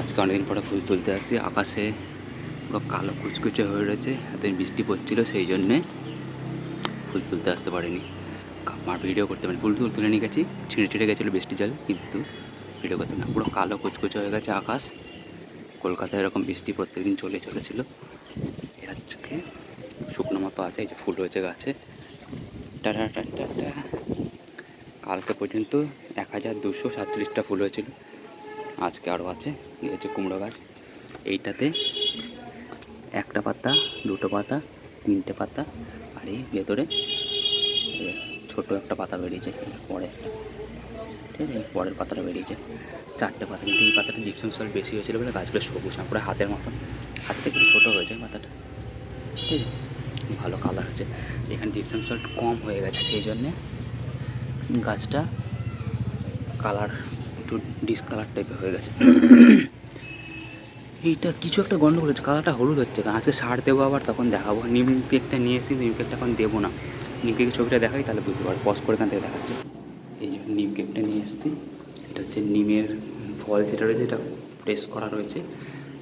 আজকে অনেকদিন পরে ফুল তুলতে আসছি। আকাশে পুরো কালো কুচকুচে হয়ে রয়েছে, এতদিন বৃষ্টি পড়ছিল, সেই জন্যে ফুল তুলতে আসতে পারিনি। আমার ভিডিও করতে পারিনি। ফুল তুল তুলে নিয়ে গেছি, ছিঁড়ে ছিঁড়ে গেছিল বৃষ্টি জল, কিন্তু ভিডিও করতে না পুরো কালো কুচকুচে হয়ে গেছে আকাশ। কলকাতায় এরকম বৃষ্টি প্রত্যেকদিন চলে চলেছিল। আজকে শুকনো মতো আছে, এই যে ফুল হয়েছে গাছে। টাটা টাটা কালকে পর্যন্ত এক হাজার দুশো সাতচল্লিশটা ফুল হয়েছিল। আজকে আরও আছে। হচ্ছে কুমড়ো গাছ। এইটাতে একটা পাতা, দুটো পাতা, তিনটে পাতা আর এই ভেতরে ছোট একটা পাতা বেরিয়েছে, পরে ঠিক আছে পরের পাতাটা বেরিয়েছে। চারটে পাতা, কিন্তু এই পাতাটা জিপসাম সল বেশি হয়েছিল বলে গাছগুলো সবুজ না পুরো হাতের মতন। হাত থেকে ছোটো হয়েছে পাতাটা। ঠিক আছে, ভালো কালার হচ্ছে এখানে জিপসাম সল্ট কম হয়ে গেছে, সেই জন্যে গাছটা কালার একটু ডিসকালার টাইপের হয়ে গেছে। এইটা কিছু একটা গন্ডগোল হচ্ছে কালারটা হলুদ হচ্ছে কারণ আজকে সার দেবো আবার তখন দেখাবো। নিম কেকটা নিয়ে এসেছি নিম কেকটা এখন দেবো না। নিম কেকের ছবিটা দেখাই তাহলে বুঝতে পারব। পজ করে এখান থেকে দেখাচ্ছে। এই যে নিম কেকটা নিয়ে এসেছি এটা হচ্ছে নিমের ফল যেটা রয়েছে এটা প্রেস করা রয়েছে।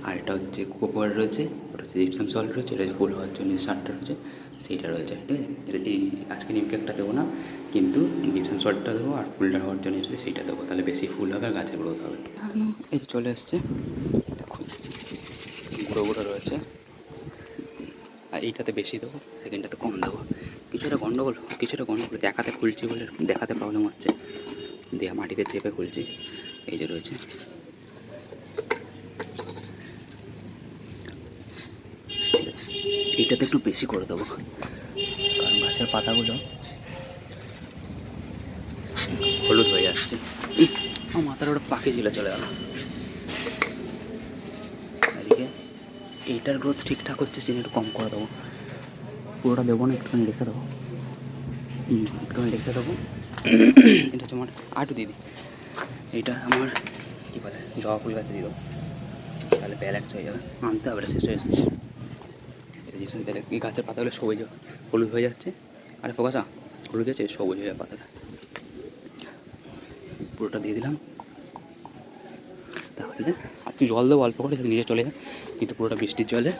আর এটা হচ্ছে কোকোয়ার রয়েছে ওটা হচ্ছে জিপসাম সল্ট রয়েছে এটা হচ্ছে ফুল হওয়ার জন্য সারটা রয়েছে সেইটা রয়েছে ঠিক আছে? এই আজকে নিম কেকটা দেবো না কিন্তু জিপসাম সল্টটা দেবো আর ফুলটা হওয়ার জন্য সেইটা দেবো তাহলে বেশি ফুল হবে আর গাছের গ্রোথ হবে। এই চলে এসছে। দেখুন গুঁড়ো গুঁড়ো রয়েছে। আর এইটাতে বেশি দেবো, সেকেন্ডটাতে কম দেবো। কিছুটা গন্ডগোল কিছুটা গন্ডগোল দেখাতে খুলছি বলে দেখাতে প্রবলেম হচ্ছে। দিয়ে মাটিতে চেপে খুলছি, এই যে রয়েছে। এইটাতে একটু বেশি করে দেবো, কারণ গাছের পাতাগুলো হলুদ হয়ে যাচ্ছে। আমার মাথার ওটা পাখি ছিল চলে গেল। এইটার গ্রোথ ঠিকঠাক হচ্ছে চিনি একটু কম করে দেবো। পুরোটা দেবো না, একটুখানি রেখে দেবো। একটুখানি রেখে দেবো। এটা হচ্ছে আমার আটু দিদি এইটা আমার, কী বলে, জবা ফুল গাছে দিয়ে দেবো। তাহলে ব্যালেন্স হয়ে যাবে। আনতে হবে শেষ হয়ে এসেছে এটা তাহলে এই গাছের পাতাগুলো সবুজ, হলুদ হয়ে যাচ্ছে। আরে ফোকাসা, হলুদ হয়েছে সবুজ হয়ে যাবে পাতাটা। পুরোটা দিয়ে দিলাম। তাহলে তুই জল দেবো অল্প করে, নিচে চলে যায় কিন্তু পুরোটা বৃষ্টির জলে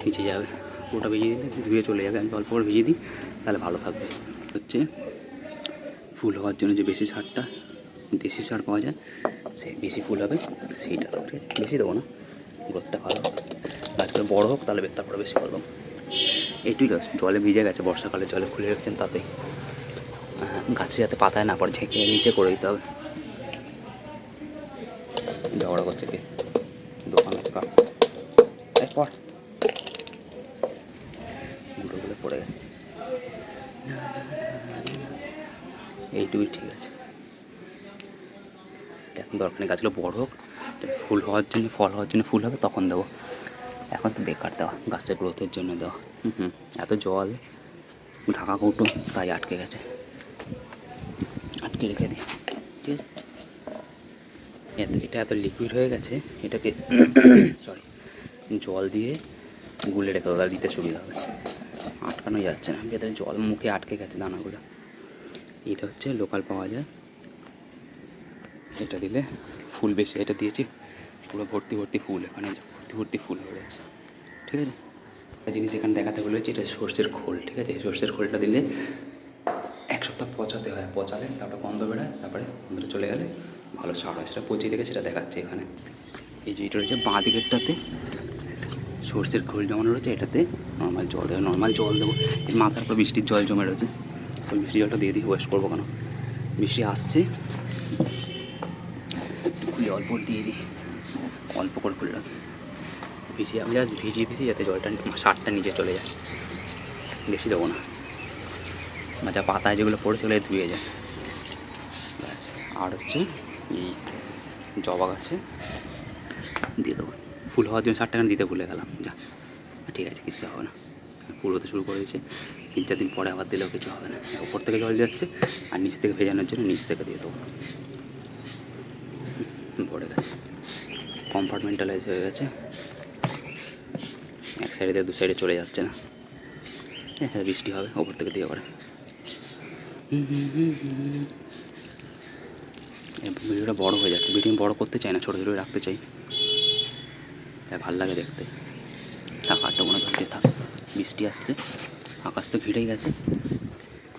ভিজে যাবে। পুরোটা ভিজিয়ে দিলে ধুয়ে চলে যাবে। আমি অল্প করে ভিজিয়ে দিই, তাহলে ভালো থাকবে। হচ্ছে ফুল হওয়ার জন্য যে বেশি সারটা, দেশি সার পাওয়া যায়, সে বেশি ফুল হবে, সেইটা দেবো ঠিক আছে। বেশি দেবো না, গ্রোথটা ভালো গাছগুলো বড়ো হোক, তাহলে তারপরে বেশি করে দেবো এইটুই গাছ জলে ভিজে গেছে, বর্ষাকালে জলে খুলে রেখেছেন তাতেই। গাছে যাতে পাতায় না পড়ে, ঝেঁকে নিচে করে দিতে হবে। ঝগড়া করছে কে? দোকানে পড়ে। গেছে। এইটুকুই ঠিক আছে। এখন দরকার নেই, গাছগুলো বড় হোক ফুল হওয়ার জন্য, ফল হওয়ার জন্য ফুল হবে, তখন দেবো। এখন তো বেকার দেওয়া, গাছের গ্রোথের জন্য দেওয়া। হুম এত জল, ঢাকা কৌটো তাই আটকে গেছে। আটকে রেখে দিই। ঠিক আছে? এটা এত লিকুইড হয়ে গেছে, এটাকে সরি জল দিয়ে গুলে রেখে তাহলে দিতে সুবিধা হবে। আটকানো যাচ্ছে না। ভেতরে জল মুখে আটকে গেছে দানাগুলো। এটা হচ্ছে লোকাল পাওয়া যায়। এটা দিলে ফুল বেশি, এটা দিয়েছি। পুরো ভর্তি ভর্তি ফুল এখানে, ভর্তি ভর্তি ফুল হয়ে গেছে। ঠিক আছে? একটা জিনিস এখানে দেখাতে বলেছি এটা সর্ষের খোল, ঠিক আছে? সর্ষের খোলটা দিলে এক সপ্তাহ পচাতে হয়। পচালে তারপরে গন্ধ বেরোয়, তারপরে গন্ধটা চলে গেলে ভালো সার সেটা পচিয়ে রেখে সেটা দেখাচ্ছে এখানে। এই যে এটা রয়েছে বাঁ দিকেরটাতে, সর্ষের খোল জমানো রয়েছে, এটাতে নর্মাল জল দেবো নর্মাল জল দেবো। মাথার পর বৃষ্টির জল জমে রয়েছে। ওই বৃষ্টির জলটা দিয়ে দিই ওয়েস্ট করব কেন? বৃষ্টি আসছে। খুলে অল্প দিয়ে দিই, অল্প করে খুলে রাখি। ভিজিয়ে, আমি জাস্ট ভিজিয়ে দিয়েছি যাতে জলটা সারটা নিচে চলে যায়। বেশি দেবো না। বা যা পাতায় যেগুলো পড়ে সেগুলো ধুয়ে যায়। ব্যাস, আর হচ্ছে এই জবা গাছে দিয়ে দেবো। ফুল হওয়ার জন্য ষাট টাকা দিতে ভুলে গেলাম যা। ঠিক আছে কিছু হবে না। পুরোতে শুরু করে দিয়েছে। তিন চার দিন পরে আবার দিলেও কিছু হবে না। উপর থেকে জল যাচ্ছে আর নিচ থেকে ভেজানোর জন্য নিচ থেকে দিয়ে দেবো। হুম, পড়ে গেছে। কম্পার্টমেন্টালাইজ হয়ে গেছে। এক সাইডে দিয়ে দু সাইডে চলে যাচ্ছে না। এখানে বৃষ্টি হবে ওপর থেকে দিয়ে পড়ে এই ভিডিওটা বড় হয়ে যাচ্ছে। ভিডিও বড় করতে চাই না, ছোটো ছোটো রাখতে চাই। তাই ভালো লাগে দেখতে। থাক আটটা মনে ধরতে থাক। বৃষ্টি আসছে, আকাশ তো ঘিরেই গেছে।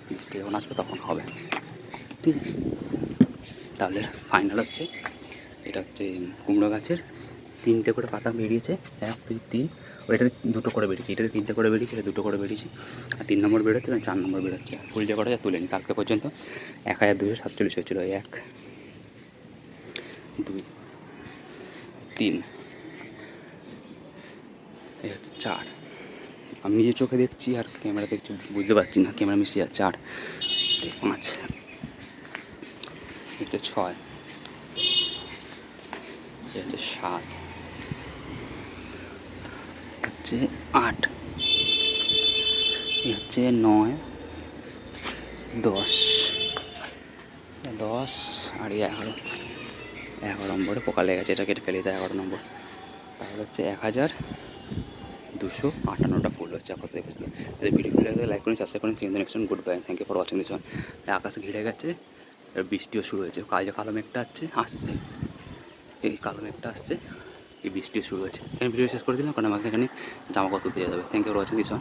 বৃষ্টি যখন আসবে তখন হবে। ঠিক আছে? তাহলে ফাইনাল হচ্ছে। এটা হচ্ছে কুমড়ো গাছের তিনটে করে পাতা বেরিয়েছে। এক, দুই, তিন। এটাতে দুটো করে বেরিয়েছে। এটাতে তিনটে করে বেরিয়েছে এটা দুটো করে বেরিয়েছে। আর তিন নম্বর বেরোচ্ছে না, চার নম্বর বেরোচ্ছে। ফুল যে কটা তুলেনি, কালকে পর্যন্ত এক হাজার দুশো সাতচল্লিশ হয়েছিল এক। দুই, তিন। এই হচ্ছে চার। আমি নিজের চোখে দেখছি আর ক্যামেরা দেখছি, বুঝতে পারছি না, ক্যামেরা মিশিয়ে চার পাঁচ হচ্ছে ছয় হচ্ছে সাত হচ্ছে আট হচ্ছে নয়, দশ দশ আর এগারো। এগারো নম্বরে, পোকা লেগে গেছে এটা কেটে ফেলে দেয় এগারো নম্বর। তাহলে হচ্ছে এক হাজার দুশো আটান্নটা ফুল হচ্ছে এই পর্যন্ত। যদি ভিডিও লাগে লাইক করুন সাবস্ক্রাইব করুন seen next good bye thank you for watching this আকাশ ঘিরে গেছে বৃষ্টিও শুরু হয়েছে কাজে কালো মেঘটা আসছে আসছে। এই কালো মেঘটা আসছে, এই বৃষ্টিও শুরু হয়েছে। ভিডিও শেষ করে দিলাম, কারণ আমাকে এখানে জামা কাপড় দিয়ে যাবে thank you for watching this